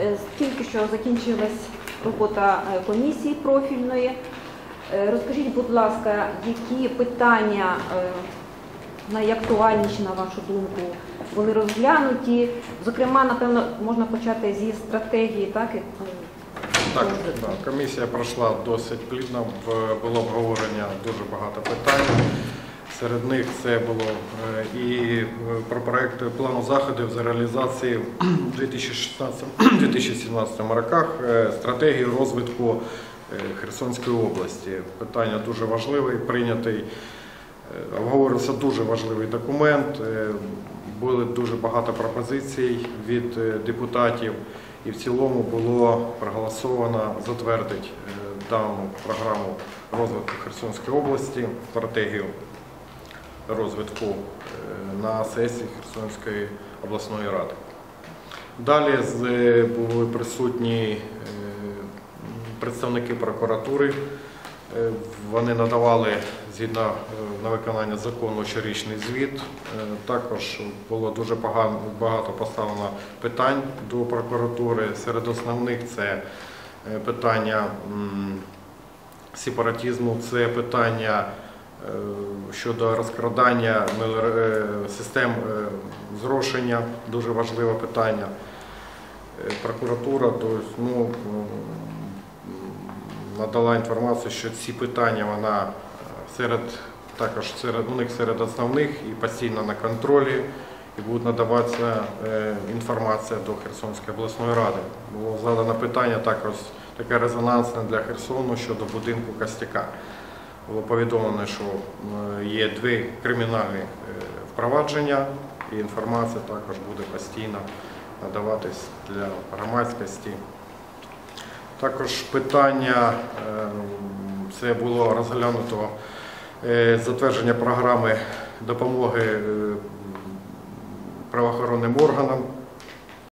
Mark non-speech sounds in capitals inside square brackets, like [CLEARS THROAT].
Е, Тільки що закінчилась робота е, комісії профільної. Е, Розкажіть, будь ласка, які питання найактуальніші, на вашу думку, були розглянуті? Зокрема, напевно, можна почати зі стратегії, так? Так, комісія пройшла досить плідно, було обговорення дуже багато питань. Серед них це було е, і е, про проект плану заходів з реалізації в 2016-2017 [CLEARS THROAT] роках е, стратегії розвитку Херсонської області. Питання дуже важливе, прийнятий, обговорився дуже важливий документ. Були дуже багато пропозицій від депутатів. І в цілому було проголосовано затвердити дану програму розвитку Херсонської області, стратегію розвитку е, на сесії Херсонської обласної ради. Далі е, були присутні е, представники прокуратури. Вони надавали згідно на виконання закону щорічний звіт. Також було дуже багато поставлено питань до прокуратури. Серед основних це питання сепаратизму, це питання щодо розкрадання е, систем е, зрошення, дуже важливе питання. Е, Прокуратура ну, надала інформацію, що ці питання вона е, серед також серед у них серед основних і постійно на контролі, і буде надаватися е, інформація до Херсонської обласної ради. Було задано питання також таке резонансне для Херсону щодо будинку Костяка. Було повідомлено, що е, є дві кримінальні е, впровадження, і інформація також буде постійно надаватись для громадськості. Також питання е, це було розглянуто затвердження програми допомоги правоохоронним органам